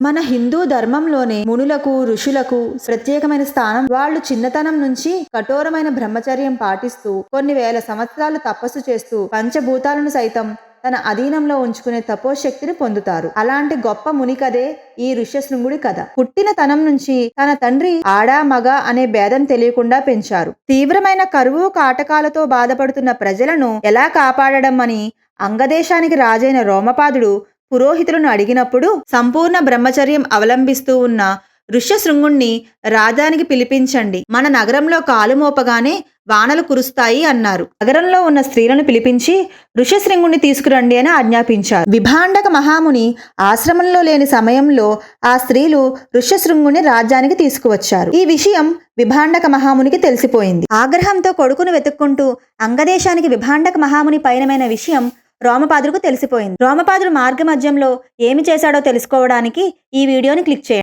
మన హిందూ ధర్మంలోనే మునులకు ఋషులకు ప్రత్యేకమైన స్థానం. వాళ్ళు చిన్నతనం నుంచి కఠోరమైన బ్రహ్మచర్యం పాటిస్తూ కొన్ని వేల సంవత్సరాలు తపస్సు చేస్తూ పంచభూతాలను సైతం తన అధీనంలో ఉంచుకునే తపోశక్తిని పొందుతారు. అలాంటి గొప్ప ముని కదే ఈ ఋష్యశృంగుడి కథ. పుట్టిన తనం నుంచి తన తండ్రి ఆడా మగ అనే భేదం తెలియకుండా పెంచారు. తీవ్రమైన కరువు కాటకాలతో బాధపడుతున్న ప్రజలను ఎలా కాపాడడం అని అంగదేశానికి రాజైన రోమపాదుడు పురోహితులను అడిగినప్పుడు సంపూర్ణ బ్రహ్మచర్యం అవలంబిస్తూ ఉన్న ఋష్యశృంగుణ్ణి రాజానికి పిలిపించండి. మన నగరంలో కాలు మోపగానే వానలు కురుస్తాయి అన్నారు. నగరంలో ఉన్న స్త్రీలను పిలిపించి ఋష్యశృంగుణ్ణి తీసుకురండి అని ఆజ్ఞాపించారు. విభాండక మహాముని ఆశ్రమంలో లేని సమయంలో ఆ స్త్రీలు ఋష్యశృంగుని రాజ్యానికి తీసుకువచ్చారు. ఈ విషయం విభాండక మహామునికి తెలిసిపోయింది. ఆగ్రహంతో కొడుకును వెతుక్కుంటూ అంగదేశానికి విభాండక మహాముని పయనమైన విషయం రోమపాదులకు తెలిసిపోయింది. రోమపాదుడు మార్గ మధ్యంలో ఏమి చేశాడో తెలుసుకోవడానికి ఈ వీడియోని క్లిక్ చేయండి.